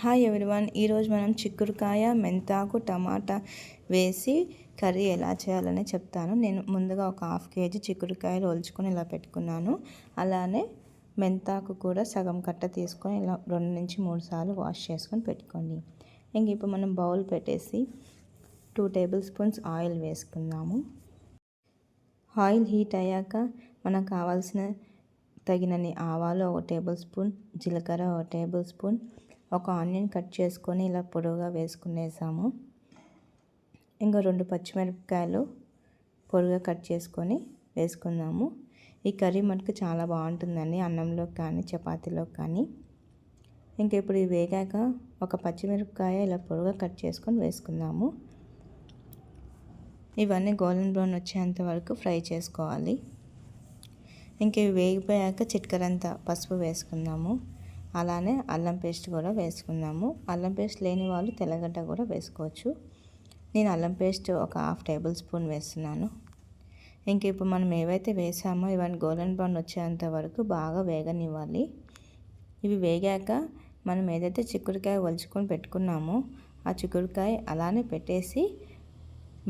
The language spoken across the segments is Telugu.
హాయ్ ఎవ్రీవన్ ఈరోజు మనం చిక్కుడుకాయ మెంతాకు టమాటా వేసి కర్రీ ఎలా చేయాలని చెప్తాను. నేను ముందుగా ఒక హాఫ్ కేజీ చిక్కుడుకాయలు ఒలుచుకొని ఇలా పెట్టుకున్నాను. అలానే మెంతాకు కూడా సగం కట్ట తీసుకొని ఇలా రెండు నుంచి మూడు సార్లు వాష్ చేసుకొని పెట్టుకోండి. ఇంక ఇప్పుడు మనం బౌల్ పెట్టేసి టూ టేబుల్ స్పూన్స్ ఆయిల్ వేసుకుందాము. ఆయిల్ హీట్ అయ్యాక మనకు కావాల్సిన తగినన్ని ఆవాలు ఒక టేబుల్ స్పూన్ జీలకర్ర ఒక టేబుల్ స్పూన్ ఒక ఆనియన్ కట్ చేసుకొని ఇలా పొడవుగా వేసుకునేసాము. ఇంకా రెండు పచ్చిమిరపకాయలు పొడుగా కట్ చేసుకొని వేసుకుందాము. ఈ కర్రీ మనకు చాలా బాగుంటుందండి అన్నంలో కానీ చపాతీలో కానీ. ఇంకా ఇప్పుడు ఇవి వేగాక ఒక పచ్చిమిరపకాయ ఇలా పొడుగా కట్ చేసుకొని వేసుకుందాము. ఇవన్నీ గోల్డెన్ బ్రౌన్ వచ్చేంత వరకు ఫ్రై చేసుకోవాలి. ఇంక ఇవి వేగిపోయాక చిట్కరంత పసుపు వేసుకుందాము. అలానే అల్లం పేస్ట్ కూడా వేసుకుందాము. అల్లం పేస్ట్ లేని వాళ్ళు తెల్లగడ్డ కూడా వేసుకోవచ్చు. నేను అల్లం పేస్ట్ ఒక హాఫ్ టేబుల్ స్పూన్ వేస్తున్నాను. ఇంక ఇప్పుడు మనం ఏవైతే వేసామో ఇవన్నీ గోల్డెన్ బ్రౌన్ వచ్చేంత వరకు బాగా వేగనివ్వాలి. ఇవి వేగాక మనం ఏదైతే చిక్కుడుకాయ ఒలుచుకొని పెట్టుకున్నామో ఆ చిక్కుడుకాయ అలానే పెట్టేసి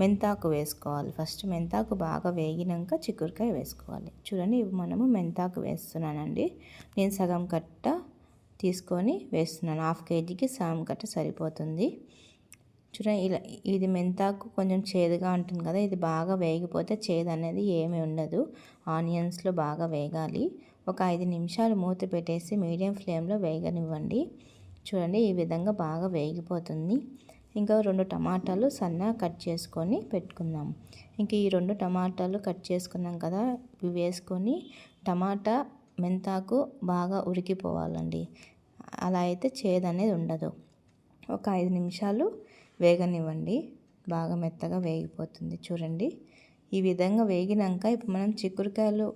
మెంతాకు వేసుకోవాలి. ఫస్ట్ మెంతాకు బాగా వేగినాక చిక్కుడుకాయ వేసుకోవాలి. చూడండి ఇవి మనము మెంతాకు వేస్తున్నానండి. నేను సగం కట్ట తీసుకొని వేస్తున్నాను. హాఫ్ కేజీకి సగం గట్ట సరిపోతుంది. చూడండి ఇలా ఇది మెంతాకు కొంచెం చేదుగా ఉంటుంది కదా ఇది బాగా వేగిపోతే చేదు అనేది ఏమీ ఉండదు. ఆనియన్స్లో బాగా వేగాలి. ఒక ఐదు నిమిషాలు మూత పెట్టేసి మీడియం ఫ్లేమ్లో వేగనివ్వండి. చూడండి ఈ విధంగా బాగా వేగిపోతుంది. ఇంకా రెండు టమాటాలు సన్నగా కట్ చేసుకొని పెట్టుకుందాం. ఇంకా ఈ రెండు టమాటాలు కట్ చేసుకున్నాం కదా ఇవి వేసుకొని టమాటా మెంతాకు బాగా ఉడికిపోవాలండి. అలా అయితే చేదు అనేది ఉండదు. ఒక ఐదు నిమిషాలు వేగనివ్వండి. బాగా మెత్తగా వేగిపోతుంది చూడండి. ఈ విధంగా వేగినాక ఇప్పుడు మనం చిక్కుడుకాయలు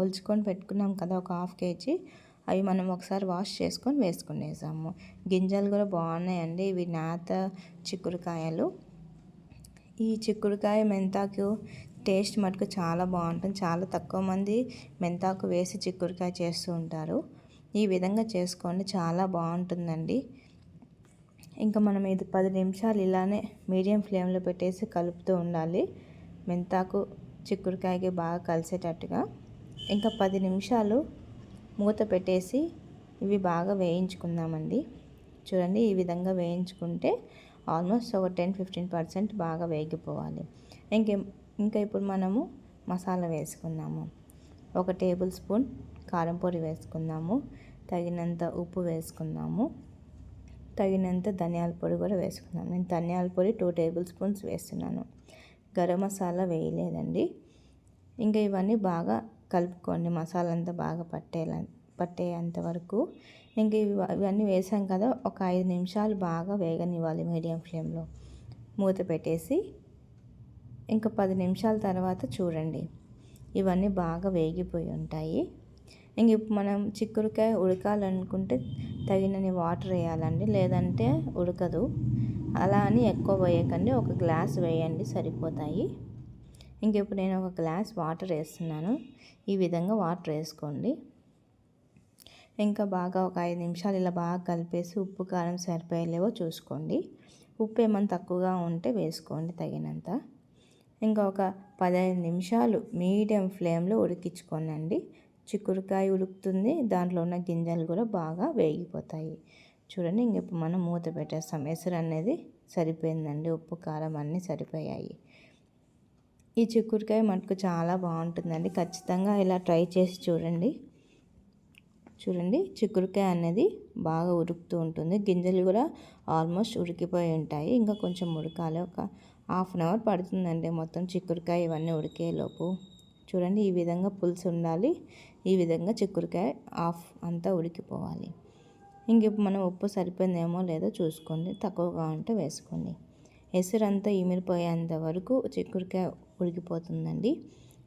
ఒలుచుకొని పెట్టుకున్నాం కదా ఒక హాఫ్ కేజీ. అవి మనం ఒకసారి వాష్ చేసుకొని వేసుకునేసాము. గింజలు కూడా బాగున్నాయండి ఇవి నేత చిక్కుడుకాయలు. ఈ చిక్కుడుకాయ మెంతాకు టేస్ట్ మటుకు చాలా బాగుంటుంది. చాలా తక్కువ మంది మెంతాకు వేసి చిక్కుడుకాయ చేస్తూ ఉంటారు. ఈ విధంగా చేసుకోండి. చాలా బాగుంటుందండి. ఇంకా మనం ఇది పది నిమిషాలు ఇలానే మీడియం ఫ్లేమ్లో పెట్టేసి కలుపుతూ ఉండాలి. మెంతాకు చిక్కుడుకాయకి బాగా కలిసేటట్టుగా. ఇంకా పది నిమిషాలు మూత పెట్టేసి ఇవి బాగా వేయించుకుందామండి. చూడండి ఈ విధంగా వేయించుకుంటే ఆల్మోస్ట్ ఒక టెన్ ఫిఫ్టీన్ పర్సెంట్ బాగా వేగిపోవాలి. ఇంకే ఇంకా ఇప్పుడు మనము మసాలా వేసుకుందాము. ఒక టేబుల్ స్పూన్ కారం పొడి వేసుకుందాము. తగినంత ఉప్పు వేసుకుందాము. తగినంత ధనియాల పొడి కూడా వేసుకుందాం నేను ధనియాల పొడి టూ టేబుల్ స్పూన్స్ వేస్తున్నాను. గరం మసాలా వేయలేదండి. ఇంకా ఇవన్నీ బాగా కలుపుకోండి. మసాలా అంతా బాగా పట్టేలా పట్టేంత వరకు. ఇంకా ఇవన్నీ వేసాం కదా ఒక ఐదు నిమిషాలు బాగా వేగనివ్వాలి మీడియం ఫ్లేమ్లో. మూత పెట్టేసి ఇంకా పది నిమిషాల తర్వాత చూడండి. ఇవన్నీ బాగా వేగిపోయి ఉంటాయి. ఇంక ఇప్పుడు మనం చిక్కుడుకాయ ఉడకాలనుకుంటే తగినన్ని వాటర్ వేయాలండి. లేదంటే ఉడకదు. అలా అని ఎక్కువ వేయకండి. ఒక గ్లాస్ వేయండి సరిపోతాయి. ఇంక ఇప్పుడు నేను ఒక గ్లాస్ వాటర్ వేస్తున్నాను. ఈ విధంగా వాటర్ వేసుకోండి. ఇంకా బాగా ఒక ఐదు నిమిషాలు ఇలా బాగా కలిపేసి ఉప్పు కారం సరిపోయలేవో చూసుకోండి. ఉప్పు ఏమైనా తక్కువగా ఉంటే వేసుకోండి తగినంత. ఇంకా ఒక పదహైదు నిమిషాలు మీడియం ఫ్లేమ్లో ఉడికించుకోనండి. చిక్కుడుకాయ ఉడుకుతుంది. దాంట్లో ఉన్న గింజలు కూడా బాగా వేగిపోతాయి. చూడండి ఇంక ఇప్పుడు మనం మూత పెట్టేస్తాం. ఎసరు అనేది సరిపోయిందండి. ఉప్పు కారం అన్నీ సరిపోయాయి. ఈ చిక్కుడుకాయ మటుకు చాలా బాగుంటుందండి. ఖచ్చితంగా ఇలా ట్రై చేసి చూడండి. చూడండి చిక్కుడుకాయ అనేది బాగా ఉడుకుతూ ఉంటుంది. గింజలు కూడా ఆల్మోస్ట్ ఉడికిపోయి ఉంటాయి. ఇంకా కొంచెం ఉడకాలి. ఒక హాఫ్ అన్ అవర్ పడుతుందండి మొత్తం చిక్కుడుకాయ ఇవన్నీ ఉడికేలోపు చూడండి ఈ విధంగా పులుసు ఉండాలి. ఈ విధంగా చిక్కుడుకాయ హాఫ్ అంతా ఉడికిపోవాలి. ఇంక మనం ఉప్పు సరిపోయిందేమో లేదో చూసుకోండి. తక్కువగా ఉంటే వేసుకోండి. ఎసురంతా ఇమిరిపోయేంత వరకు చిక్కుడుకాయ ఉడికిపోతుందండి.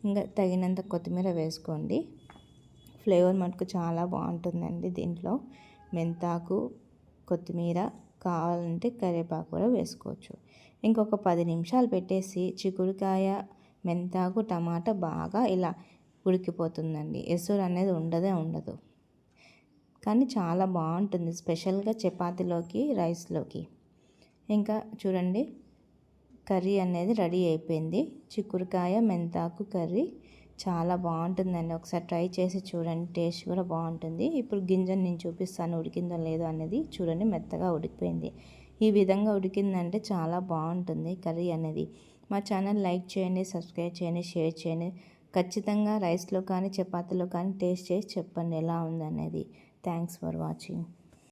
ఇంకా తగినంత కొత్తిమీర వేసుకోండి. ఫ్లేవర్ మటుకు చాలా బాగుంటుందండి దీంట్లో. మెంతాకు కొత్తిమీర కావాలంటే కరివేపాకు కూడా వేసుకోవచ్చు. ఇంకొక పది నిమిషాలు పెట్టేసి చిక్కుడుకాయ మెంతాకు టమాటా బాగా ఇలా ఉడికిపోతుందండి. ఎసురు అనేది ఉండదే ఉండదు. కానీ చాలా బాగుంటుంది స్పెషల్గా చపాతీలోకి రైస్లోకి. ఇంకా చూడండి కర్రీ అనేది రెడీ అయిపోయింది. చిక్కుడుకాయ మెంతాకు కర్రీ చాలా బాగుంటుందండి. ఒకసారి ట్రై చేసి చూడండి. టేస్ట్ కూడా బాగుంటుంది. ఇప్పుడు గింజను నేను చూపిస్తాను. ఉడికిందో లేదో అనేది చూడండి. మెత్తగా ఉడికిపోయింది. ఈ విధంగా ఉడికిందంటే చాలా బాగుంటుంది కర్రీ అనేది. మా ఛానల్ లైక్ చేయండి సబ్స్క్రైబ్ చేయండి షేర్ చేయండి. ఖచ్చితంగా రైస్లో కానీ చపాతీలో కానీ టేస్ట్ చేసి చెప్పండి ఎలా ఉందనేది. Thanks for watching.